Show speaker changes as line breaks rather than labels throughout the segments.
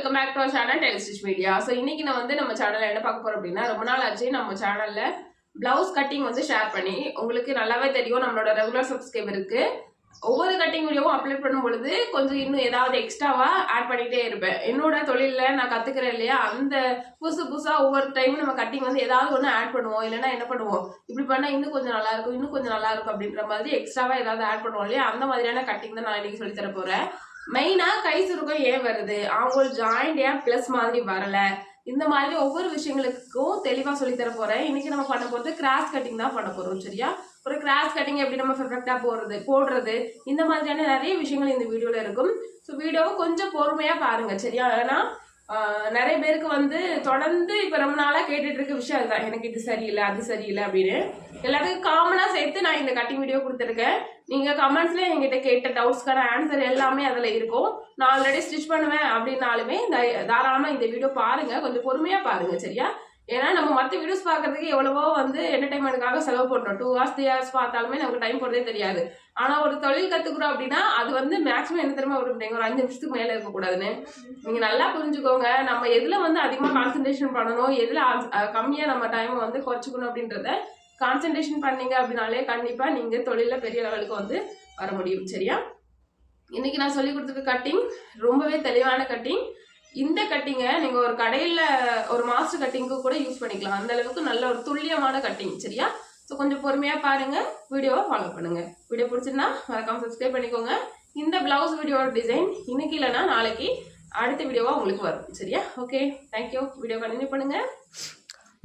Welcome back to channel Tel Stitch Media so இன்னைக்கு நான் வந்து நம்ம சேனல்ல என்ன பார்க்க போறோம் அப்படின்னா ரொம்ப நாள் ஆச்சு நம்ம சேனல்ல பிளவுஸ் கட்டிங் வந்து ஷேர் பண்ணி உங்களுக்கு நல்லாவே தெரியும் நம்மளோட ரெகுலர் சப்ஸ்கிரைபருக்கு ஒவ்வொரு கட்டிங் வீடியோவும் அப்லோட் பண்ணும் பொழுது கொஞ்சம் இன்னும் ஏதாவது எக்ஸ்ட்ராவா ஆட் பண்ணிட்டே இருப்பேன். என்னோட தொழிலில் நான் கத்துக்கிறேன் இல்லையா அந்த புதுசு புதுசா ஒவ்வொரு டைமும் நம்ம கட்டிங் வந்து ஏதாவது ஒன்று ஆட் பண்ணுவோம். இல்லைன்னா என்ன பண்ணுவோம்? இப்படி பண்ணா இன்னும் கொஞ்சம் நல்லா இருக்கும் இன்னும் கொஞ்சம் நல்லா இருக்கும் அப்படின்ற மாதிரி எக்ஸ்ட்ராவா ஏதாவது ஆட் பண்ணுவோம் இல்லையா அந்த மாதிரியான கட்டிங் தான் நான் இன்னைக்கு சொல்லி தர மெயினாக மெயினா கை சுருக்கம் ஏன் வருது? அவங்க ஜாயிண்ட் ஏன் பிளஸ் மாதிரி வரல? இந்த மாதிரி ஒவ்வொரு விஷயங்களுக்கும் தெளிவா சொல்லி தர போறேன். இன்னைக்கு நம்ம பண்ண போறது கிராஸ் கட்டிங் தான் பண்ண போறோம் சரியா? ஒரு கிராஸ் கட்டிங் எப்படி நம்ம பெர்ஃபெக்டா போடுறது போடுறது இந்த மாதிரியான நிறைய விஷயங்கள் இந்த வீடியோல இருக்கும். ஸோ வீடியோவை கொஞ்சம் பொறுமையா பாருங்க சரியா? ஏன்னா நிறைய பேருக்கு வந்து தொடர்ந்து இப்ப ரொம்ப நாளா கேட்டுட்டு இருக்க விஷயம் அதுதான். எனக்கு இது சரியில்லை அது சரியில்லை அப்படின்னு. எல்லாத்துக்கும் காமனா சேர்த்து நான் இந்த கட்டிங் வீடியோ கொடுத்துருக்கேன். நீங்க கமெண்ட்ஸ்ல எங்கிட்ட கேட்ட டவுட்ஸ்க்கான ஆன்சர் எல்லாமே அதுல இருக்கும். நான் ஆல்ரெடி ஸ்டிச் பண்ணுவேன் அப்படின்னாலுமே தாராளமாக தாராளமா இந்த வீடியோ பாருங்க. கொஞ்சம் பொறுமையா பாருங்க சரியா? ஏன்னா நம்ம மற்ற வீடியோஸ் பார்க்கறதுக்கு எவ்வளவோ வந்து என்டர்டைன்மெண்ட்டுக்காக செலவு பண்றோம். டூ ஹவர்ஸ் த்ரீ ஹவர்ஸ் பார்த்தாலுமே நமக்கு டைம் போறதே தெரியாது. ஆனா ஒரு தொழில் கத்துக்கிறோம் அப்படின்னா அது வந்து மேக்ஸிமம் என்ன தெரியுமா விரும்புறீங்க ஒரு அஞ்சு நிமிஷத்துக்கு மேல இருக்கக்கூடாதுன்னு நீங்க நல்லா புரிஞ்சுக்கோங்க. நம்ம எதுல வந்து அதிகமா கான்சென்ட்ரேஷன் பண்ணணும்? எதுல கம்மியாக கம்மியா நம்ம டைமை வந்து குறைச்சிக்கணும் அப்படின்றத கான்சென்ட்ரேஷன் பண்ணீங்க அப்படின்னாலே கண்டிப்பா நீங்க தொழில பெரிய லெவலுக்கு வந்து வர முடியும். சரியா? இன்னைக்கு நான் சொல்லி கொடுத்துருக்க கட்டிங் ரொம்பவே தெளிவான கட்டிங் இந்த கட்டிங்கை நீங்கள் ஒரு கடையில் ஒரு மாஸ்டர் கட்டிங்க்கு கூட யூஸ் பண்ணிக்கலாம். அந்த அளவுக்கு நல்ல ஒரு துல்லியமான கட்டிங் சரியா? ஸோ கொஞ்சம் பொறுமையாக பாருங்கள் வீடியோவை ஃபாலோ பண்ணுங்கள் வீடியோ பிடிச்சிருந்தா மறக்காம சப்ஸ்கிரைப் பண்ணிக்கோங்க. இந்த பிளவுஸ் வீடியோட டிசைன் இன்னைக்கு இல்லைன்னா நாளைக்கு அடுத்த வீடியோவாக உங்களுக்கு வரும் சரியா? Okay thank you video continue பண்ணுங்கள்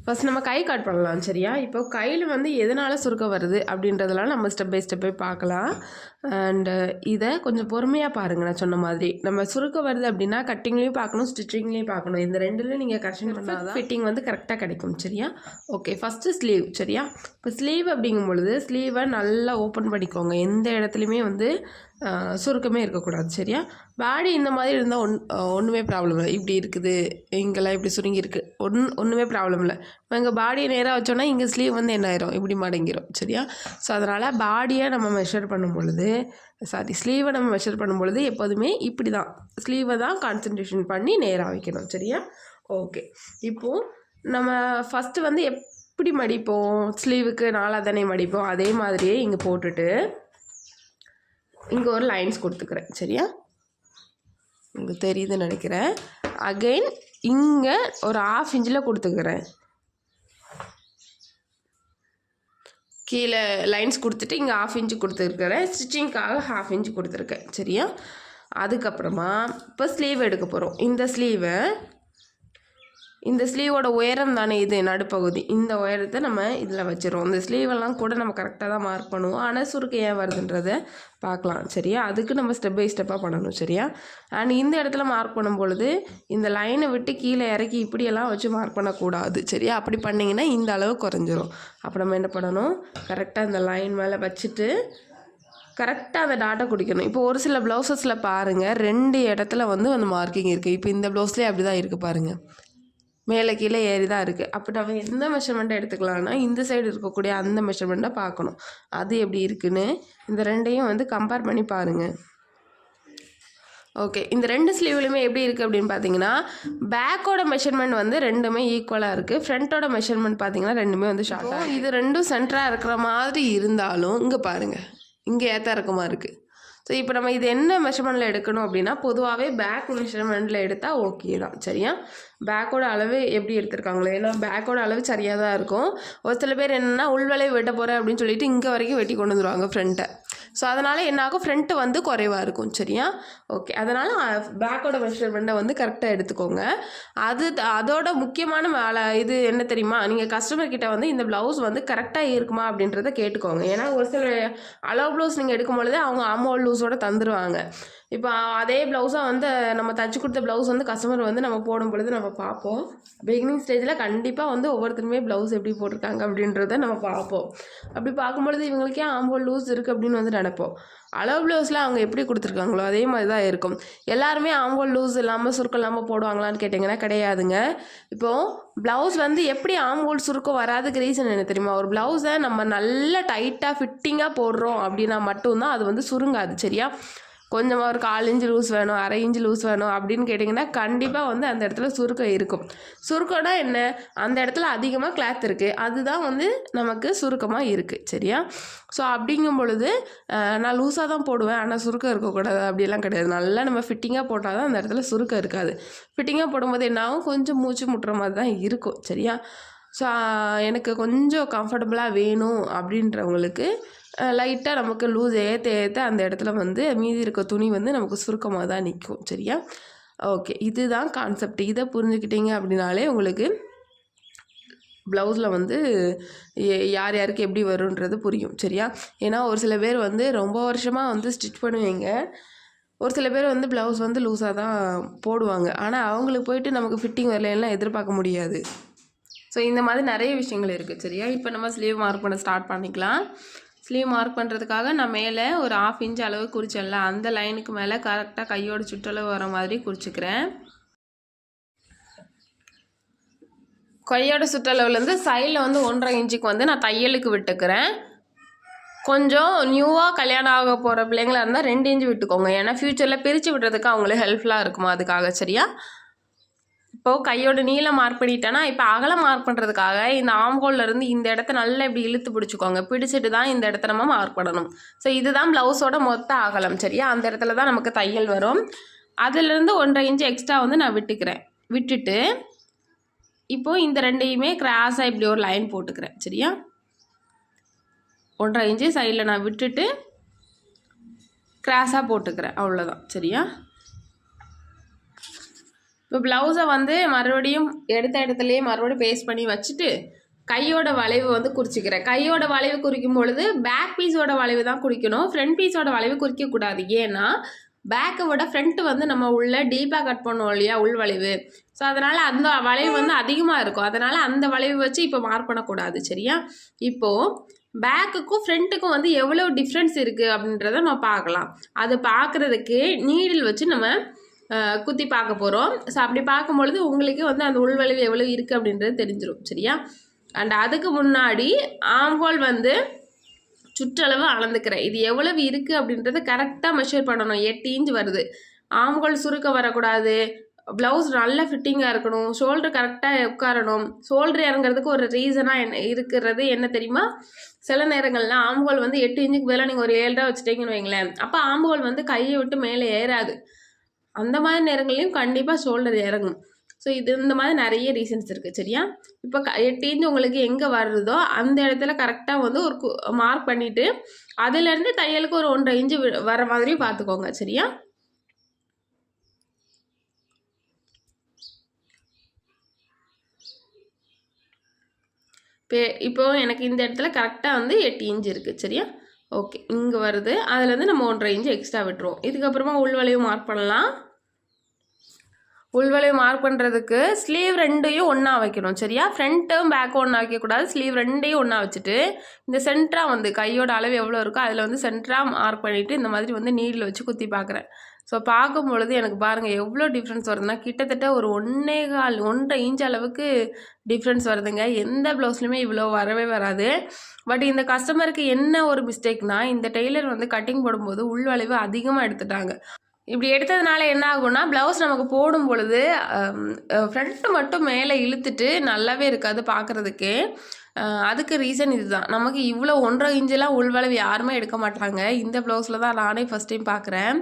ஃபர்ஸ்ட் நம்ம கை கட் பண்ணலாம் சரியா? இப்போ கையில் வந்து எதனால் சுருக்கம் வருது அப்படின்றதெல்லாம் நம்ம ஸ்டெப் பை ஸ்டெப்பே பார்க்கலாம். அண்டு இதை கொஞ்சம் பொறுமையாக பாருங்க நான் சொன்ன மாதிரி. நம்ம சுருக்கம் வருது அப்படின்னா கட்டிங்லேயும் பார்க்கணும் ஸ்டிச்சிங்லேயும் பார்க்கணும். இந்த ரெண்டுலையும் நீங்கள் கரெக்ஷன் பண்ணால் ஃபிட்டிங் வந்து கரெக்டாக கிடைக்கும் சரியா? ஓகே ஃபஸ்ட்டு ஸ்லீவ் சரியா? இப்போ ஸ்லீவ் அப்படிங்கும் பொழுது ஸ்லீவை நல்லா ஓப்பன் பண்ணிக்கோங்க. எந்த இடத்துலையுமே வந்து சுருக்கமே இருக்கக்கூடாது சரியா? பாடி இந்த மாதிரி இருந்தால் ஒன் ஒன்றுமே ப்ராப்ளம் இல்லை. இப்படி இருக்குது இங்கெல்லாம் இப்படி சுருங்கி இருக்கு ஒன் ஒன்றுமே ப்ராப்ளம் இல்லை. நம்ம எங்கள் பாடியை நேராக வச்சோன்னா இங்கே ஸ்லீவ் வந்து என்ன ஆயிரும்? இப்படி மடங்கிரும் சரியா? ஸோ அதனால் பாடியை நம்ம மெஷர் பண்ணும் பொழுது சாரி ஸ்லீவை நம்ம மெஷர் பண்ணும் பொழுது எப்போதுமே இப்படி தான். ஸ்லீவை தான் கான்சன்ட்ரேஷன் பண்ணி நேராக வைக்கணும் சரியா? ஓகே இப்போது நம்ம ஃபஸ்ட்டு வந்து எப்படி மடிப்போம்? ஸ்லீவுக்கு நாலாக தானே மடிப்போம்? அதே மாதிரியே இங்கே போட்டுட்டு இங்கே ஒரு லைன்ஸ் கொடுத்துக்கிறேன். சரியா? உங்களுக்கு தெரியுதுன்னு நினைக்கிறேன். அகைன் இங்கே ஒரு ஆஃப் இன்ச்சில் கொடுத்துக்கிறேன். கீழே லைன்ஸ் கொடுத்துட்டு இங்கே ஆஃப் இன்ச்சு கொடுத்துருக்குறேன். ஸ்டிச்சிங்க்காக ஹாஃப் இன்ச்சு கொடுத்துருக்கேன். சரியா? அதுக்கப்புறமா இப்போ ஸ்லீவ் எடுக்க போகிறோம் இந்த ஸ்லீவை இந்த ஸ்லீவோட உயரம் தானே இது நடுப்பகுதி. இந்த உயரத்தை நம்ம இதில் வச்சிருவோம். இந்த ஸ்லீவெல்லாம் கூட நம்ம கரெக்டாக தான் மார்க் பண்ணுவோம். ஆனால் சுருக்கு ஏன் வருதுன்றத பார்க்கலாம் சரியா? அதுக்கு நம்ம ஸ்டெப் பை ஸ்டெப்பாக பண்ணணும் சரியா? அண்ட் இந்த இடத்துல மார்க் பண்ணும் பொழுது இந்த லைனை விட்டு கீழே இறக்கி இப்படியெல்லாம் வச்சு மார்க் பண்ணக்கூடாது சரியா? அப்படி பண்ணிங்கன்னா இந்த அளவு குறைஞ்சிரும். அப்போ நம்ம என்ன பண்ணணும்? கரெக்டாக இந்த லைன் மேலே வச்சுட்டு கரெக்டாக அந்த டாட்டை குடிக்கணும். இப்போ ஒரு சில ப்ளவுசஸில் பாருங்கள் ரெண்டு இடத்துல வந்து அந்த மார்க்கிங் இருக்குது இப்போ இந்த ப்ளவுஸ்லேயே அப்படி தான் இருக்குது பாருங்கள் மேலே கீழே ஏறி தான் இருக்குது அப்போ நம்ம எந்த மெஷர்மெண்ட்டை எடுத்துக்கலாம்னா இந்த சைடு இருக்கக்கூடிய அந்த மெஷர்மெண்ட்டை பார்க்கணும். அது எப்படி இருக்குன்னு இந்த ரெண்டையும் வந்து கம்பேர் பண்ணி பாருங்கள் ஓகே இந்த ரெண்டு ஸ்லீவ்லையுமே எப்படி இருக்குது அப்படின்னு பார்த்தீங்கன்னா பேக்கோட மெஷர்மெண்ட் வந்து ரெண்டுமே ஈக்குவலாக இருக்குது ஃப்ரண்ட்டோட மெஷர்மெண்ட் பார்த்தீங்கன்னா ரெண்டுமே வந்து ஷார்ட்டாக இது ரெண்டும் சென்டராக இருக்கிற மாதிரி இருந்தாலும் இங்கே பாருங்கள் இங்கே ஏற்ற இறக்கமாக இருக்குது ஸோ இப்போ நம்ம இது என்ன மெஷர்மெண்ட்டில் எடுக்கணும் அப்படின்னா பொதுவாகவே பேக் மெஷர்மெண்ட்டில் எடுத்தால் ஓகே தான். சரியா? பேக்கோட அளவு எப்படி எடுத்திருக்காங்களோ? ஏன்னா பேக்கோட அளவு சரியாக தான் இருக்கும். ஒரு சில பேர் என்னென்னா உள்வலை வெட்ட போகிறேன் அப்படின்னு சொல்லிட்டு இங்கே வரைக்கும் வெட்டி கொண்டு வந்துடுவாங்க ஃப்ரண்ட்டை ஸோ அதனால் என்னாகும்? ஃப்ரண்ட்டு வந்து குறைவாக இருக்கும் சரியா? ஓகே அதனால் பேக்கோட மெஷர்மெண்ட்டை வந்து கரெக்டாக எடுத்துக்கோங்க. அது அதோட முக்கியமான வேலை இது என்ன தெரியுமா? நீங்கள் கஸ்டமர் கிட்ட வந்து இந்த ப்ளவுஸ் வந்து கரெக்டாக இருக்குமா அப்படின்றத கேட்டுக்கோங்க. ஏன்னா ஒரு சில அளவு ப்ளவுஸ் நீங்கள் எடுக்கும் பொழுதே அவங்க அமௌண்ட் லூஸோட தந்துடுவாங்க இப்போ அதே ப்ளவுஸாக வந்து நம்ம தச்சு கொடுத்த ப்ளவுஸ் வந்து கஸ்டமர் வந்து நம்ம போடும் பொழுது நம்ம பார்ப்போம். பிகினிங் ஸ்டேஜில் கண்டிப்பாக வந்து ஒவ்வொருத்தருமே ப்ளவுஸ் எப்படி போட்டிருக்காங்க அப்படின்றத நம்ம பார்ப்போம். அப்படி பார்க்கும்பொழுது இவங்களுக்கே ஆம்போல் லூஸ் இருக்குது அப்படின்னு வந்து நினப்போம் அளவு ப்ளவுஸ்லாம் அவங்க எப்படி கொடுத்துருக்காங்களோ அதே மாதிரி தான் இருக்கும். எல்லாருமே அவங்க லூஸ் இல்லாமல் சுருக்கம் இல்லாமல் போடுவாங்களான்னு கேட்டிங்கன்னா கிடையாதுங்க. இப்போது ப்ளவுஸ் வந்து எப்படி ஆம்போல் சுருக்கம் வராதுக்கு ரீசன் என்ன தெரியுமா? ஒரு ப்ளவுஸை நம்ம நல்லா டைட்டாக ஃபிட்டிங்காக போடுறோம் அப்படின்னா மட்டும்தான் அது வந்து சுருங்காது சரியா? கொஞ்சமாக ஒரு கால் இன்ச்சு லூஸ் வேணும் அரை இன்ச்சு லூஸ் வேணும் அப்படின்னு கேட்டிங்கன்னா கண்டிப்பாக வந்து அந்த இடத்துல சுருக்கம் இருக்கும். சுருக்கம்னா என்ன? அந்த இடத்துல அதிகமாக கிளாத் இருக்குது அதுதான் வந்து நமக்கு சுருக்கமாக இருக்குது சரியா? ஸோ அப்படிங்கும் பொழுது நான் லூஸாக தான் போடுவேன். ஆனால் சுருக்கம் இருக்கக்கூடாது. அப்படிலாம் கிடையாது. நல்லா நம்ம ஃபிட்டிங்காக போட்டால் தான் அந்த இடத்துல சுருக்கம் இருக்காது. ஃபிட்டிங்காக போடும்போது என்னாகும் கொஞ்சம் மூச்சு முட்டுற மாதிரி தான் இருக்கும். சரியா? ஸோ எனக்கு கொஞ்சம் கம்ஃபர்டபுளாக வேணும் அப்படின்றவங்களுக்கு லைட்டாக நமக்கு லூஸ் ஏற்ற ஏற்ற அந்த இடத்துல வந்து மீதி இருக்க துணி வந்து நமக்கு சுருக்கமாக தான் நிற்கும் சரியா? ஓகே இதுதான் கான்செப்ட் இதை புரிஞ்சுக்கிட்டீங்க அப்படின்னாலே உங்களுக்கு ப்ளவுஸில் வந்து யார் யாருக்கு எப்படி வரும்ன்றது புரியும். சரியா? ஏன்னா ஒரு சில பேர் வந்து ரொம்ப வருஷமாக வந்து ஸ்டிச் பண்ணுவீங்க. ஒரு சில பேர் வந்து ப்ளவுஸ் வந்து லூஸாக தான் போடுவாங்க. ஆனால் அவங்களுக்கு போயிட்டு நமக்கு ஃபிட்டிங் வரலைன்னா எதிர்பார்க்க முடியாது. ஸோ இந்த மாதிரி நிறைய விஷயங்கள் இருக்குது சரியா? இப்போ நம்ம ஸ்லீவ் மார்க் பண்ண ஸ்டார்ட் பண்ணிக்கலாம். ஸ்லீவ் மார்க் பண்ணுறதுக்காக நான் மேலே ஒரு ஆஃப் இன்ச் அளவு குறிச்சிடல அந்த லைனுக்கு மேலே கரெக்டாக கையோட சுற்றளவு வர மாதிரி குறிச்சிக்கிறேன். கையோட சுற்றளவுலேருந்து சைடில் வந்து ஒன்றரை இன்ச்சுக்கு வந்து நான் தையலுக்கு விட்டுக்கிறேன். கொஞ்சம் நியூவாக கல்யாணம் ஆக போகிற பிள்ளைங்களாக இருந்தால் ரெண்டு இன்ச்சு விட்டுக்கோங்க. ஏன்னா ஃப்யூச்சரில் பிரித்து விடுறதுக்கு அவங்களுக்கு ஹெல்ப்ஃபுல்லாக இருக்குமா அதுக்காக சரியா? இப்போது கையோட நீளம் மார்க் பண்ணிட்டேன்னா இப்போ அகலம் மார்க் பண்ணுறதுக்காக இந்த ஆம்கோல்லேருந்து இந்த இடத்த நல்லா இப்படி இழுத்து பிடிச்சிக்கோங்க. பிடிச்சிட்டு தான் இந்த இடத்த நம்ம மார்க் பண்ணணும். ஸோ இதுதான் ப்ளவுஸோட மொத்த அகலம் சரியா? அந்த இடத்துல தான் நமக்கு தையல் வரும். அதுலேருந்து ஒன்றரை இன்ச்சு எக்ஸ்ட்ரா வந்து நான் விட்டுக்கிறேன். விட்டுட்டு இப்போது இந்த ரெண்டையுமே கிராஸாக இப்படி ஒரு லைன் போட்டுக்கிறேன் சரியா? ஒன்றரை இன்ச்சு சைடில் நான் விட்டுட்டு கிராஸாக போட்டுக்கிறேன். அவ்வளோதான் சரியா? இப்போ ப்ளவுஸை வந்து மறுபடியும் எடுத்த இடத்துலையே மறுபடியும் பேஸ்ட் பண்ணி வச்சுட்டு கையோட வளைவு வந்து குறிச்சிக்கிறேன். கையோட வளைவு குறிக்கும் பொழுது பேக் பீஸோட வளைவு தான் குறிக்கணும். ஃப்ரண்ட் பீஸோட வளைவு குறிக்கக்கூடாது ஏன்னா பேக்கை விட ஃப்ரண்ட்டு வந்து நம்ம உள்ள டீப்பாக கட் பண்ணுவோம் இல்லையா உள் வளைவு. ஸோ அதனால் அந்த வளைவு வந்து அதிகமாக இருக்கும். அதனால் அந்த வளைவு வச்சு இப்போ மார்க் பண்ணக்கூடாது. சரியா? இப்போது பேக்குக்கும் ஃப்ரண்ட்டுக்கும் வந்து எவ்வளோ டிஃப்ரென்ஸ் இருக்குது அப்படின்றத நம்ம பார்க்கலாம். அது பார்க்குறதுக்கு நீடில் வச்சு நம்ம குத்தி பார்க்க போகிறோம் ஸோ அப்படி பார்க்கும்பொழுது உங்களுக்கு வந்து அந்த உள்வளைவு எவ்வளோ இருக்குது அப்படின்றது தெரிஞ்சிடும் சரியா? அண்ட் அதுக்கு முன்னாடி ஆம்ஹோல் வந்து சுற்றளவு அளந்துக்கிறேன் இது எவ்வளவு இருக்குது அப்படின்றத கரெக்டாக மெஷர் பண்ணணும். எட்டு இன்ச் வருது. ஆம்கோல் சுருக்க வரக்கூடாது. ப்ளவுஸ் நல்ல ஃபிட்டிங்காக இருக்கணும். ஷோல்டர் கரெக்டாக உட்காரணும். ஷோல்டர் இறங்குறதுக்கு ஒரு ரீசனாக என்ன இருக்கிறது என்ன தெரியுமா? சில நேரங்களில் ஆம்ஹோல் வந்து எட்டு இன்ச்சுக்கு மேலே நீங்கள் ஒரு ஏழு வச்சுட்டீங்கன்னு வைங்களேன். அப்போ ஆம்ஹோல் வந்து கையை விட்டு மேலே ஏறாது. அந்த மாதிரி நேரங்கள்லையும் கண்டிப்பாக ஷோல்டர் இறங்கும் ஸோ இது இந்த மாதிரி நிறைய ரீசன்ஸ் இருக்குது சரியா? இப்போ க எட்டு இன்ச் உங்களுக்கு எங்கே வருதோ அந்த இடத்துல கரெக்டாக வந்து ஒரு மார்க் பண்ணிவிட்டு அதுலேருந்து தையலுக்கு ஒரு ஒன்றரை இன்ச்சு வி- வர மாதிரி பார்த்துக்கோங்க சரியா? இப்போ இப்போ எனக்கு இந்த இடத்துல கரெக்டாக வந்து எட்டு இன்ச்சு இருக்குது சரியா? ஓகே இங்கே வருது. அதுலேருந்து நம்ம ஒன்றரை இன்ச்சு எக்ஸ்ட்ரா விட்டுருவோம். இதுக்கப்புறமா உள்வளையும் மார்க் பண்ணலாம். உள்வளைவு மார்க் பண்ணுறதுக்கு ஸ்லீவ் ரெண்டையும் ஒன்றா வைக்கணும் சரியா? ஃப்ரண்ட்டும் பேக்கும் ஒன்றா வைக்கக்கூடாது ஸ்லீவ் ரெண்டையும் ஒன்றா வச்சுட்டு இந்த சென்டராக வந்து கையோட அளவு எவ்வளோ இருக்கோ அதில் வந்து சென்டராக மார்க் பண்ணிவிட்டு இந்த மாதிரி வந்து நீடில் வச்சு குத்தி பார்க்குறேன் ஸோ பார்க்கும் பொழுது எனக்கு பாருங்கள் எவ்வளோ டிஃப்ரென்ஸ் வருதுன்னா கிட்டத்தட்ட ஒரு ஒன்றே கால் ஒன்றரை இன்ச் அளவுக்கு டிஃப்ரென்ஸ் வருதுங்க. எந்த ப்ளவுஸ்லையுமே இவ்வளோ வரவே வராது. பட் இந்த கஸ்டமருக்கு என்ன ஒரு மிஸ்டேக்னா இந்த டெய்லர் வந்து கட்டிங் போடும்போது உள்வளைவு அதிகமாக எடுத்துட்டாங்க. இப்படி எடுத்ததுனால என்ன ஆகும்னா ப்ளவுஸ் நமக்கு போடும் பொழுது ஃப்ரண்ட்டு மட்டும் மேலே இழுத்துட்டு நல்லாவே இருக்காது பார்க்குறதுக்கு அதுக்கு ரீசன் இதுதான். நமக்கு இவ்வளோ ஒன்றரை இஞ்செலாம் உள்வளவு யாருமே எடுக்க மாட்டாங்க. இந்த ப்ளவுஸில் தான் நானே ஃபஸ்ட் டைம் பார்க்குறேன்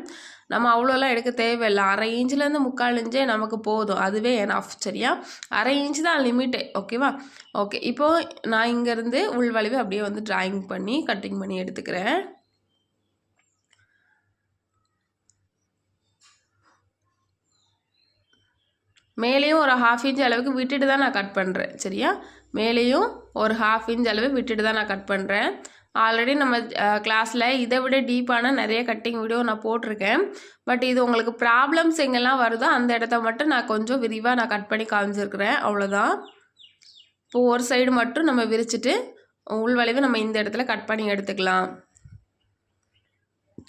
நம்ம அவ்வளோலாம் எடுக்க தேவையில்லை. அரை இன்ச்சிலேருந்து முக்கால் இன்ச்சே நமக்கு போதும். அதுவே எனஃப் சரியா? அரை இன்ச் தான் லிமிட்டே ஓகேவா ஓகே இப்போது நான் இங்கேருந்து உள்வளைவு அப்படியே வந்து ட்ராயிங் பண்ணி கட்டிங் பண்ணி எடுத்துக்கிறேன். மேலேயும் ஒரு ஹாஃப் இன்ச் அளவுக்கு விட்டுட்டு தான் நான் கட் பண்ணுறேன் சரியா? மேலேயும் ஒரு ஹாஃப் இன்ச் அளவு விட்டுட்டு தான் நான் கட் பண்ணுறேன் ஆல்ரெடி நம்ம கிளாஸில் இதை விட டீப்பான நிறைய கட்டிங் வீடியோ நான் போட்டிருக்கேன். பட் இது உங்களுக்கு ப்ராப்ளம்ஸ் எங்கெல்லாம் வருதோ அந்த இடத்த மட்டும் நான் கொஞ்சம் விரிவாக நான் கட் பண்ணி காமிச்சிருக்கிறேன். அவ்வளோதான் இப்போ ஒரு சைடு மட்டும் நம்ம விரிச்சிட்டு உள்வளைவு நம்ம இந்த இடத்துல கட் பண்ணி எடுத்துக்கலாம்.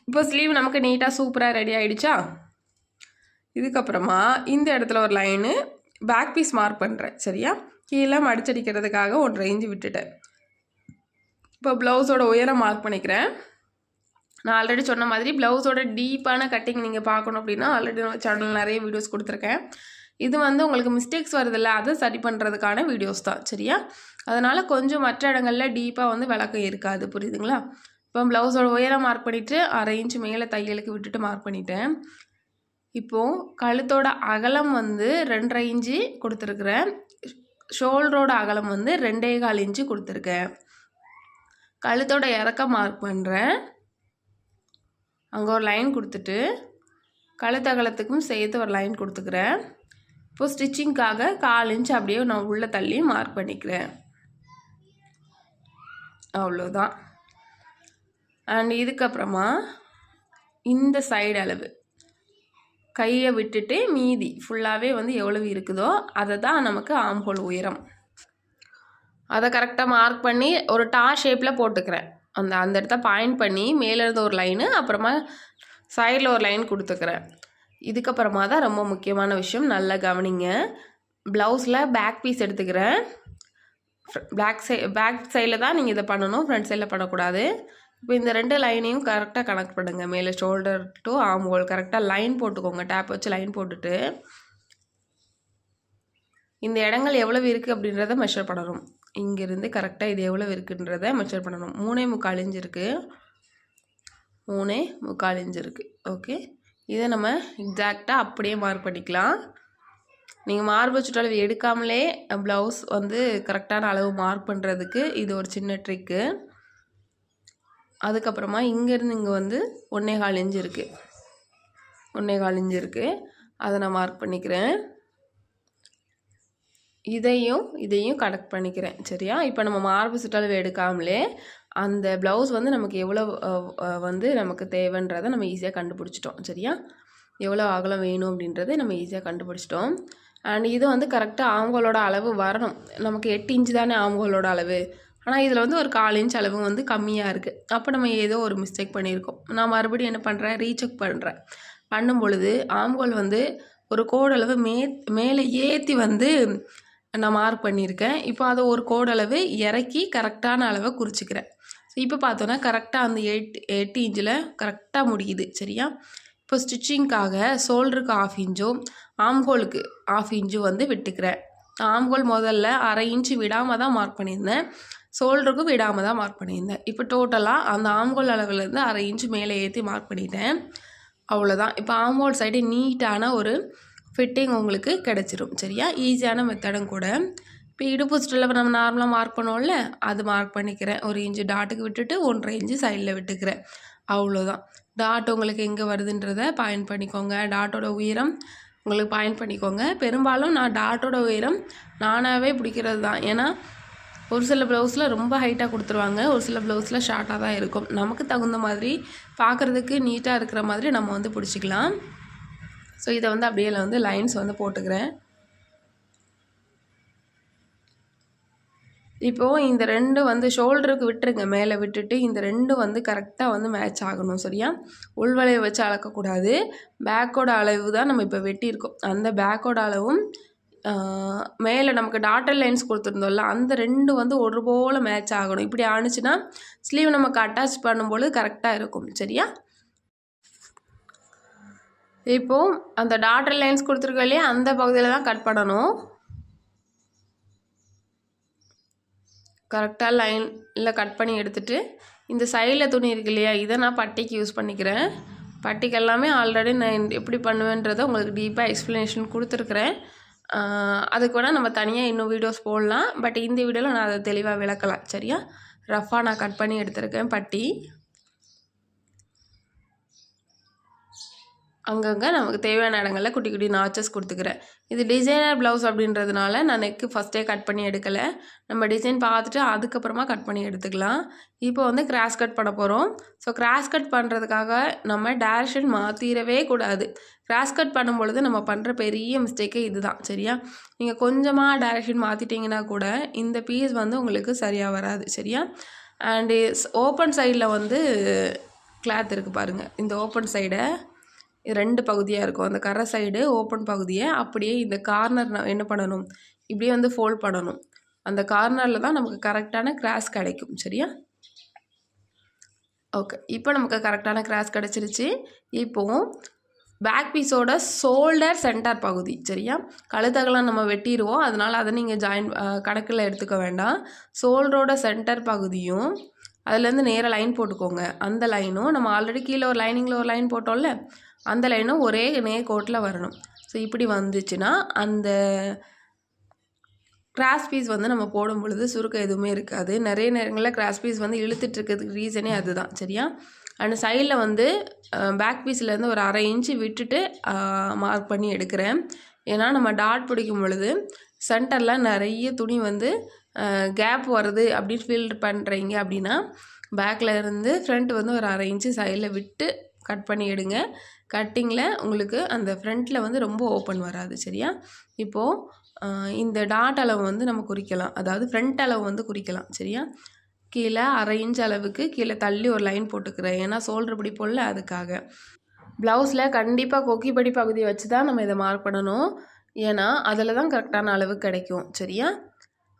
இப்போ ஸ்லீவ் நமக்கு நீட்டாக சூப்பராக ரெடி ஆகிடுச்சா இதுக்கப்புறமா இந்த இடத்துல ஒரு லைனு பேக் பீஸ் மார்க் பண்ணுறேன் சரியா? கீழே மடிச்சடிக்கிறதுக்காக ஒன்றரை ரேஞ்சு விட்டுட்டேன். இப்போ ப்ளவுஸோட உயரம் மார்க் பண்ணிக்கிறேன். நான் ஆல்ரெடி சொன்ன மாதிரி ப்ளவுஸோட டீப்பான கட்டிங் நீங்கள் பார்க்கணும் அப்படின்னா ஆல்ரெடி சேனல் நிறைய வீடியோஸ் கொடுத்துருக்கேன். இது வந்து உங்களுக்கு மிஸ்டேக்ஸ் வருதில்ல அதை சரி பண்ணுறதுக்கான வீடியோஸ் தான் சரியா? அதனால் கொஞ்சம் மற்ற இடங்களில் டீப்பாக வந்து விளக்கம் இருக்காது புரியுதுங்களா? இப்போ ப்ளவுஸோட உயரம் மார்க் பண்ணிவிட்டு அரை இன்ச்சு மேலே தையலுக்கு விட்டுட்டு மார்க் பண்ணிட்டேன். இப்போது கழுத்தோட அகலம் வந்து ரெண்டரை இன்ச்சு கொடுத்துருக்குறேன். ஷோல்டரோட அகலம் வந்து ரெண்டே கால் இன்ச்சு கொடுத்துருக்கேன். கழுத்தோட இறக்கம் மார்க் பண்ணுறேன் அங்கே ஒரு லைன் கொடுத்துட்டு கழுத்து அகலத்துக்கும் சேர்த்து ஒரு லைன் கொடுத்துக்கிறேன். இப்போ ஸ்டிச்சிங்க்காக கால் இன்ச் அப்படியே நான் உள்ளே தள்ளி மார்க் பண்ணிக்கிறேன். அவ்வளோதான் அண்ட் இதுக்கப்புறமா இந்த சைடு அளவு. கையை விட்டுட்டு மீதி ஃபுல்லாகவே வந்து எவ்வளவு இருக்குதோ அதை தான் நமக்கு ஆம்ஹோல் உயரம். அதை கரெக்டாக மார்க் பண்ணி ஒரு டா ஷேப்பில் போட்டுக்கிறேன். அந்த அந்த இடத்த பாயிண்ட் பண்ணி மேலேருந்து ஒரு லைனு அப்புறமா சைடில் ஒரு லைன் கொடுத்துக்கிறேன். இதுக்கப்புறமா தான் ரொம்ப முக்கியமான விஷயம். நல்லா கவனிங்க. ப்ளவுஸில் பேக் பீஸ் எடுத்துக்கிறேன். பேக் சை பேக் சைடில் தான் நீங்கள் இதை பண்ணணும். ஃப்ரண்ட் சைடில் பண்ணக்கூடாது. இப்போ இந்த ரெண்டு லைனையும் கரெக்டாக கனெக்ட் பண்ணுங்கள் மேலே ஷோல்டர் டு ஆம் ஹோல் கரெக்டாக லைன் போட்டுக்கோங்க. டேப் வச்சு லைன் போட்டுட்டு இந்த இடங்கள் எவ்வளவு இருக்குது அப்படின்றத மெஷர் பண்ணணும். இங்கேருந்து கரெக்டாக இது எவ்வளோ இருக்குன்றத மெஷர் பண்ணணும். மூணே முக்கால் இன்ச் இருக்குது மூணே முக்கால் இன்ச் இருக்குது ஓகே இதை நம்ம எக்ஸாக்டாக அப்படியே மார்க் பண்ணிக்கலாம். நீங்கள் மார்பு சுற்றளவு எடுக்காமலே ப்ளவுஸ் வந்து கரெக்டான அளவு மார்க் பண்ணுறதுக்கு இது ஒரு சின்ன ட்ரிக்கு அதுக்கப்புறமா இங்கேருந்து இங்கே வந்து ஒன்றே கால் இன்ச்சு இருக்குது ஒன்றே கால் இன்ச்சு இருக்குது அதை நான் மார்க் பண்ணிக்கிறேன். இதையும் இதையும் கனெக்ட் பண்ணிக்கிறேன். சரியா? இப்போ நம்ம மார்பு சுற்றளவு எடுக்காமலே அந்த ப்ளவுஸ் வந்து நமக்கு எவ்வளோ வந்து நமக்கு தேவைன்றதை நம்ம ஈஸியாக கண்டுபிடிச்சிட்டோம். சரியா? எவ்வளோ அகலம் வேணும் அப்படின்றத நம்ம ஈஸியாக கண்டுபிடிச்சிட்டோம். அண்ட் இது வந்து கரெக்டாக ஆம்கோலோட அளவு வரணும். நமக்கு எட்டு இன்ச்சு தானே ஆம்கோலோட அளவு. ஆனால் இதில் வந்து ஒரு கால் இன்ச் அளவு வந்து கம்மியாக இருக்குது அப்போ நம்ம ஏதோ ஒரு மிஸ்டேக் பண்ணியிருக்கோம். நான் மறுபடியும் என்ன பண்ணுறேன் ரீசெக் பண்ணுறேன் பண்ணும் பொழுது ஆம்கோல் வந்து ஒரு கோடளவு மே மேலே ஏற்றி வந்து நான் மார்க் பண்ணியிருக்கேன். இப்போ அதை ஒரு கோடளவு இறக்கி கரெக்டான அளவை குறிச்சிக்கிறேன். ஸோ இப்போ பார்த்தோன்னா கரெக்டாக அந்த எயிட் எட்டு இன்ச்சில் கரெக்டாக முடியுது. சரியா? இப்போ ஸ்டிச்சிங்க்காக ஷோல்டருக்கு ஆஃப் இன்ச்சும் ஆம்ஹோலுக்கு ஆஃப் இன்ச்சும் வந்து விட்டுக்கிறேன். ஆம்ஹோல் முதல்ல அரை இன்ச்சு விடாமல் தான் மார்க் பண்ணியிருந்தேன். ஷோல்டருக்கும் விடாமல் தான் மார்க் பண்ணியிருந்தேன். இப்போ டோட்டலாக அந்த ஆம்கோல் அளவுலேருந்து அரை இன்ச்சு மேலே ஏற்றி மார்க் பண்ணிட்டேன். அவ்வளோதான் இப்போ ஆம்கோல் சைடு நீட்டான ஒரு ஃபிட்டிங் உங்களுக்கு கிடச்சிரும். சரியா? ஈஸியான மெத்தடும் கூட. இப்போ இடுப்பு ஸ்டில் நம்ம நார்மலாக மார்க் பண்ணுவோம்ல அது மார்க் பண்ணிக்கிறேன். ஒரு இன்ச்சு டாட்டுக்கு விட்டுட்டு ஒன்றரை இன்ச்சு சைடில் விட்டுக்கிறேன். அவ்வளோதான் டாட் உங்களுக்கு எங்கே வருதுன்றத பாயிண்ட் பண்ணிக்கோங்க. டாட்டோட உயரம் உங்களுக்கு பாயிண்ட் பண்ணிக்கோங்க. பெரும்பாலும் நான் டாட்டோட உயரம் நானாகவே பிடிக்கிறது தான் ஏன்னா ஒரு சில ப்ளவுஸில் ரொம்ப ஹைட்டாக கொடுத்துருவாங்க. ஒரு சில ப்ளவுஸில் ஷார்ட்டாக தான் இருக்கும். நமக்கு தகுந்த மாதிரி பார்க்குறதுக்கு நீட்டாக இருக்கிற மாதிரி நம்ம வந்து பிடிச்சிக்கலாம். ஸோ இதை வந்து அப்படியே வந்து லைன்ஸ் வந்து போட்டுக்கிறேன். இப்போது இந்த ரெண்டு வந்து ஷோல்டருக்கு விட்டுருங்க. மேலே விட்டுட்டு இந்த ரெண்டு வந்து கரெக்டாக வந்து மேட்ச் ஆகணும் சரியா? உள்வளைய வச்சு அளக்கக்கூடாது. பேக்கோட அளவு தான் நம்ம இப்போ வெட்டியிருக்கோம். அந்த பேக்கோட அளவும் மேலே நமக்கு டாட்டர் லைன்ஸ் கொடுத்துருந்தோம்ல அந்த ரெண்டு வந்து ஒரு போல் மேட்ச் ஆகணும். இப்படி ஆணுச்சுன்னா ஸ்லீவ் நமக்கு அட்டாச் பண்ணும்போது கரெக்டாக இருக்கும். சரியா? இப்போது அந்த டாட்டர் லைன்ஸ் கொடுத்துருக்க இல்லையா அந்த பகுதியில் தான் கட் பண்ணணும். கரெக்டாக லைனில் கட் பண்ணி எடுத்துகிட்டு இந்த சைடில் துணி இருக்கு இல்லையா இதை நான் பட்டிக்கு யூஸ் பண்ணிக்கிறேன். பட்டிக்கு எல்லாமே ஆல்ரெடி நான் எப்படி பண்ணுவேன்றதை உங்களுக்கு டீப்பாக எக்ஸ்ப்ளனேஷன் கொடுத்துருக்குறேன். அதுக்கு வேணால் நம்ம தனியாக இன்னும் வீடியோஸ் போடலாம். பட் இந்த வீடியோவில் நான் அதை தெளிவாக விளக்கலாம். சரியா? ரஃபாக நான் கட் பண்ணி எடுத்திருக்கேன் பட்டி. அங்கங்கே நமக்கு தேவையான இடங்களில் குட்டி குட்டி நாச்சஸ் கொடுத்துக்கிறேன். இது டிசைனர் ப்ளவுஸ் அப்படின்றதுனால நான் நெக்கு ஃபஸ்ட்டே கட் பண்ணி எடுக்கலை. நம்ம டிசைன் பார்த்துட்டு அதுக்கப்புறமா கட் பண்ணி எடுத்துக்கலாம். இப்போ வந்து கிராஸ் கட் பண்ண போகிறோம் ஸோ கிராஸ் கட் பண்ணுறதுக்காக நம்ம டேரக்ஷன் மாற்றிடவே கூடாது. கிராஸ் கட் பண்ணும் பொழுது நம்ம பண்ணுற பெரிய மிஸ்டேக்கே இதுதான். சரியா? நீங்கள் கொஞ்சமாக டேரக்ஷன் மாற்றிட்டிங்கன்னா கூட இந்த பீஸ் வந்து உங்களுக்கு சரியாக வராது. சரியா? அண்டு ஓப்பன் சைடில் வந்து கிளாத் இருக்குது பாருங்கள் இந்த ஓப்பன் சைடை ரெண்டு பகுதியாக இருக்கும். அந்த கரை சைடு ஓப்பன் பகுதியை அப்படியே இந்த கார்னர் என்ன பண்ணணும்? இப்படியே வந்து ஃபோல்ட் பண்ணணும். அந்த கார்னரில் தான் நமக்கு கரெக்டான கிராஸ் கிடைக்கும். சரியா? ஓகே இப்போ நமக்கு கரெக்டான கிராஸ் கிடச்சிருச்சு. இப்போது பேக் பீஸோட ஷோல்டர் சென்டர் பகுதி. சரியா? கழுத்தகலாம் நம்ம வெட்டிடுவோம். அதனால் அதை நீங்கள் ஜாயின் கணக்கில் எடுத்துக்க வேண்டாம். ஷோல்டரோட சென்டர் பகுதியும் அதுலேருந்து நேராக லைன் போட்டுக்கோங்க. அந்த லைனும் நம்ம ஆல்ரெடி கீழே ஒரு லைனிங்கில் ஒரு லைன் போட்டோம்ல. அந்த லைனும் ஒரே நே கோட்டில் வரணும். ஸோ இப்படி வந்துச்சுன்னா அந்த கிராஸ் பீஸ் வந்து நம்ம போடும் பொழுது சுருக்கம் எதுவுமே இருக்காது. நிறைய நேரங்களில் கிராஸ் பீஸ் வந்து இழுத்துட்டு இருக்கிறதுக்கு ரீசனே அதுதான். சரியா? அண்ட் சைடில் வந்து பேக் பீஸ்லேருந்து ஒரு அரை இன்ச்சு விட்டுட்டு மார்க் பண்ணி எடுக்கிறேன். ஏன்னா நம்ம டாட் பிடிக்கும் பொழுது சென்டரில் நிறைய துணி வந்து கேப் வருது அப்படின்னு ஃபீல் பண்ணுறீங்க அப்படின்னா பேக்கில் இருந்து ஃப்ரண்ட் வந்து ஒரு அரை இன்ச்சு சைடில் விட்டு கட் பண்ணி எடுங்க. கட்டிங்கில் உங்களுக்கு அந்த ஃப்ரண்ட்டில் வந்து ரொம்ப ஓப்பன் வராது சரியா? இப்போது இந்த டாட் அளவு வந்து நம்ம குறிக்கலாம். அதாவது ஃப்ரண்ட் அளவு வந்து குறிக்கலாம் சரியா? கீழே அரை இன்ச் அளவுக்கு கீழே தள்ளி ஒரு லைன் போட்டுக்கிறேன். ஏன்னா சோல்டர் படி போடல அதுக்காக. ப்ளவுஸில் கண்டிப்பாக கொக்கிப்படி பகுதியை வச்சு தான் நம்ம இதை மார்க் பண்ணணும். ஏன்னா அதில் தான் கரெக்டான அளவு கிடைக்கும் சரியா?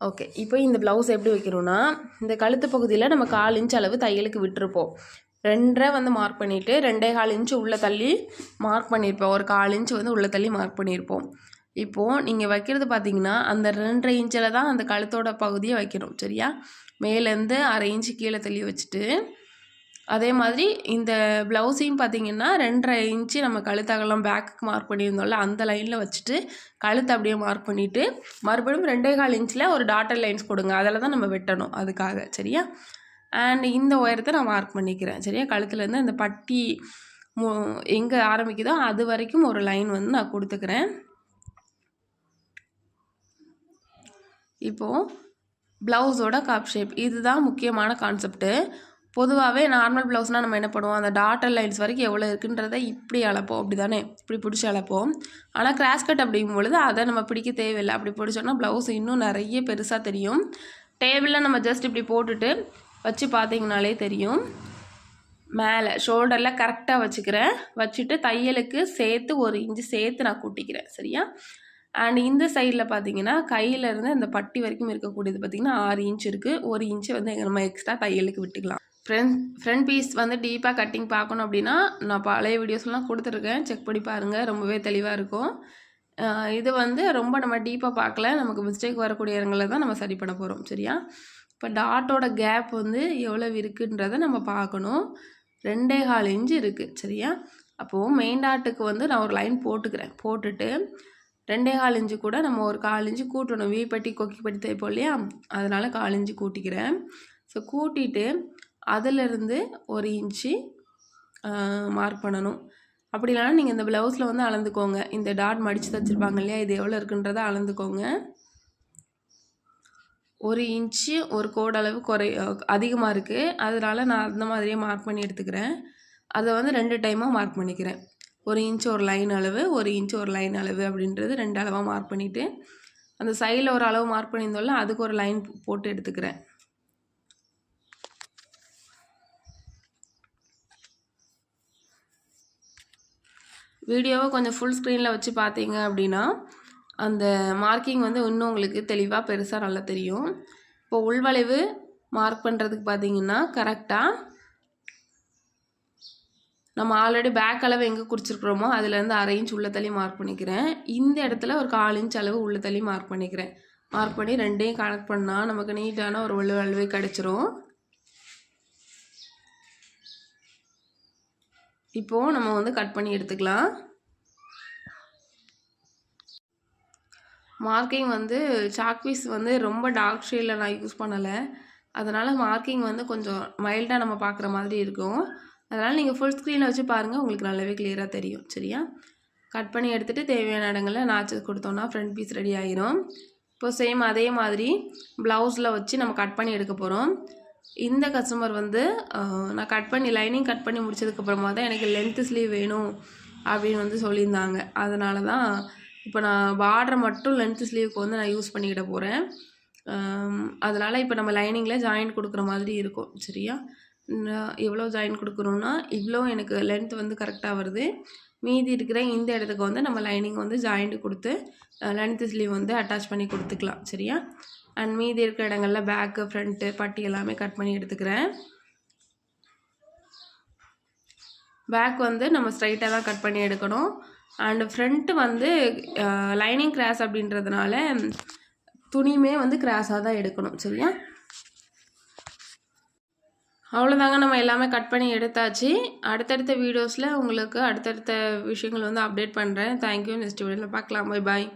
ஓகே. இப்போ இந்த ப்ளவுஸ் எப்படி வைக்கணும்னா இந்த கழுத்து பகுதியில் நம்ம கால் இன்ச் அளவு தையலுக்கு விட்டுருப்போம். ரெண்டரை வந்து மார்க் பண்ணிவிட்டு ரெண்டே கால் இன்ச்சு உள்ளே தள்ளி மார்க் பண்ணியிருப்போம் ஒரு கால் இன்ச்சு வந்து உள்ளே தள்ளி மார்க் பண்ணியிருப்போம் இப்போது நீங்கள் வைக்கிறது பார்த்தீங்கன்னா அந்த ரெண்டரை இன்ச்சில் தான் அந்த கழுத்தோட பகுதியை வைக்கணும். சரியா? மேலேருந்து அரை இன்ச்சு கீழே தள்ளி வச்சுட்டு அதே மாதிரி இந்த ப்ளவுஸையும் பார்த்தீங்கன்னா ரெண்டரை இன்ச்சு நம்ம கழுத்தகலாம் பேக்குக்கு மார்க் பண்ணியிருந்தோம்ல அந்த லைனில் வச்சுட்டு கழுத்தை அப்படியே மார்க் பண்ணிவிட்டு மறுபடியும் ரெண்டே கால் இன்ச்சில் ஒரு டாட்டர் லைன்ஸ் கொடுங்க. அதில் தான் நம்ம வெட்டணும் அதுக்காக. சரியா? அண்ட் இந்த உயரத்தை நான் மார்க் பண்ணிக்கிறேன். சரியா? கழுத்துலேருந்து அந்த பட்டி எங்கே ஆரம்பிக்குதோ அது வரைக்கும் ஒரு லைன் வந்து நான் கொடுத்துக்கிறேன். இப்போது ப்ளவுஸோட கப் ஷேப் இதுதான் முக்கியமான கான்செப்ட்டு பொதுவாகவே நார்மல் ப்ளவுஸ்னால் நம்ம என்ன பண்ணுவோம்? அந்த டாட்டர் லைன்ஸ் வரைக்கும் எவ்வளோ இருக்குன்றதை இப்படி அளப்போம். அப்படி தானே இப்படி பிடிச்சி அளப்போம். ஆனால் கிராஸ் கட் அப்படிங்கும் பொழுது அதை நம்ம பிடிக்க தேவையில்லை. அப்படி பிடிச்சோன்னா ப்ளவுஸ் இன்னும் நிறைய பெருசாக தெரியும். டேபிளில் நம்ம ஜஸ்ட் இப்படி போட்டுட்டு வச்சு பார்த்தீங்கனாலே தெரியும். மேலே ஷோல்டரில் கரெக்டாக வச்சுக்கிறேன். வச்சுட்டு தையலுக்கு சேர்த்து ஒரு இன்ச்சு சேர்த்து நான் கூட்டிக்கிறேன். சரியா? அண்ட் இந்த சைடில் பார்த்தீங்கன்னா கையிலேருந்து அந்த பட்டி வரைக்கும் இருக்கக்கூடியது பார்த்திங்கன்னா ஆறு இன்ச் இருக்குது ஒரு இன்ச்சு வந்து நம்ம எக்ஸ்ட்ரா தையலுக்கு விட்டுக்கலாம். ஃப்ரண்ட் ஃப்ரண்ட் பீஸ் வந்து டீப்பாக கட்டிங் பார்க்கணும் அப்படின்னா நான் பழைய வீடியோஸ்லாம் கொடுத்துருக்கேன். செக் பண்ணி பாருங்கள் ரொம்பவே தெளிவாக இருக்கும். இது வந்து ரொம்ப நம்ம டீப்பாக பார்க்கல. நமக்கு மிஸ்டேக் வரக்கூடிய இடங்களில் தான் நம்ம சரி பண்ண போகிறோம் சரியா? இப்போ டாட்டோட கேப் வந்து எவ்வளோ இருக்குன்றதை நம்ம பார்க்கணும். ரெண்டே கால் இன்ச்சு இருக்குது சரியா? அப்போது மெயின் டாட்டுக்கு வந்து நான் ஒரு லைன் போட்டுக்கிறேன். போட்டுட்டு ரெண்டே கால் இன்ச்சு கூட நம்ம ஒரு கால் இன்ச்சு கூட்டணும். வீப்பட்டி கொக்கிப்பட்டி தைப்போம் இல்லையா? அதனால் கால் இன்ச்சு கூட்டிக்கிறேன். ஸோ கூட்டிட்டு அதிலிருந்து ஒரு இன்ச்சு மார்க் பண்ணணும். அப்படி இல்லைனா நீங்கள் இந்த ப்ளவுஸில் வந்து அளந்துக்கோங்க. இந்த டாட் மடித்து தைச்சிருப்பாங்க இல்லையா? இது எவ்வளோ இருக்குன்றதை அளந்துக்கோங்க. ஒரு இன்ச்சு ஒரு கோடு அளவு குறை அதிகமாக இருக்குது அதனால் நான் அந்த மாதிரியே மார்க் பண்ணி எடுத்துக்கிறேன். அதை வந்து ரெண்டு டைமாக மார்க் பண்ணிக்கிறேன். ஒரு இன்ச்சு ஒரு லைன் அளவு ஒரு இன்ச்சு ஒரு லைன் அளவு அப்படின்றது ரெண்டு அளவாக மார்க் பண்ணிவிட்டு அந்த சைடில் ஒரு அளவு மார்க் பண்ணியிருந்தோம்ல அதுக்கு ஒரு லைன் போட்டு எடுத்துக்கிறேன். வீடியோவை கொஞ்சம் ஃபுல் ஸ்க்ரீனில் வச்சு பார்த்தீங்க அப்படின்னா அந்த மார்க்கிங் வந்து இன்னும் உங்களுக்கு தெளிவாக பெருசாக நல்லா தெரியும். இப்போ உள்வளைவு மார்க் பண்ணுறதுக்கு பார்த்தீங்கன்னா கரெக்டாக நம்ம ஆல்ரெடி பேக் அளவு எங்கே குறிச்சிருக்கிறோமோ அதுலேருந்து அரை இன்ச் உள்ள தள்ளி மார்க் பண்ணிக்கிறேன். இந்த இடத்துல ஒரு கால் இன்ச் அளவு உள்ள தள்ளி மார்க் பண்ணிக்கிறேன். மார்க் பண்ணி ரெண்டையும் கனெக்ட் பண்ணால் நமக்கு நீட்டான ஒரு உள்ள கிடச்சிரும். இப்போது நம்ம வந்து கட் பண்ணி எடுத்துக்கலாம். மார்க்கிங் வந்து சாக்பீஸ் வந்து ரொம்ப டார்க் ஷேடில் நான் யூஸ் பண்ணலை. அதனால் மார்க்கிங் வந்து கொஞ்சம் மைல்டாக நம்ம பார்க்குற மாதிரி இருக்கும். அதனால் நீங்கள் ஃபுல் ஸ்க்ரீனில் வச்சு பாருங்கள் உங்களுக்கு நல்லாவே கிளியராக தெரியும். சரியா? கட் பண்ணி எடுத்துகிட்டு தேவையான இடங்களில் நாச்சு கொடுத்தோன்னா ஃப்ரண்ட் பீஸ் ரெடி ஆகிரும் இப்போ சேம் அதே மாதிரி ப்ளவுஸில் வச்சு நம்ம கட் பண்ணி எடுக்க போகிறோம் இந்த கஸ்டமர் வந்து நான் கட் பண்ணி லைனிங் கட் பண்ணி முடிச்சதுக்கப்புறமா தான் எனக்கு லென்த்து ஸ்லீவ் வேணும் அப்படின்னு வந்து சொல்லியிருந்தாங்க. அதனால தான் இப்போ நான் பார்டர் மட்டும் லென்த்து ஸ்லீவுக்கு வந்து நான் யூஸ் பண்ணிக்கிட போகிறேன் அதனால் இப்போ நம்ம லைனிங்கில் ஜாயிண்ட் கொடுக்குற மாதிரி இருக்கும் சரியா? எவ்வளோ ஜாயின் கொடுக்குறோன்னா இவ்வளோ எனக்கு லென்த் வந்து கரெக்டாக வருது. மீதி இருக்கிற இந்த இடத்துக்கு வந்து நம்ம லைனிங் வந்து ஜாயிண்ட் கொடுத்து லென்த்து ஸ்லீவ் வந்து அட்டாச் பண்ணி கொடுத்துக்கலாம் சரியா? அண்ட் மீதி இருக்கிற இடங்களில் பேக்கு ஃப்ரண்ட்டு பட்டி எல்லாமே கட் பண்ணி எடுத்துக்கிறேன். பேக் வந்து நம்ம ஸ்ட்ரைட்டாக தான் கட் பண்ணி எடுக்கணும். அண்டு ஃப்ரண்ட்டு வந்து லைனிங் கிராஸ் அப்படின்றதுனால துணியுமே வந்து கிராஸாக தான் எடுக்கணும் சரியா? அவ்வளோதாங்க நம்ம எல்லாமே கட் பண்ணி எடுத்தாச்சு. அடுத்தடுத்த வீடியோஸில் உங்களுக்கு அடுத்தடுத்த விஷயங்கள் வந்து அப்டேட் பண்ணுறேன் தேங்க்யூ நெக்ஸ்ட் வீடியோவில் பார்க்கலாம். Bye bye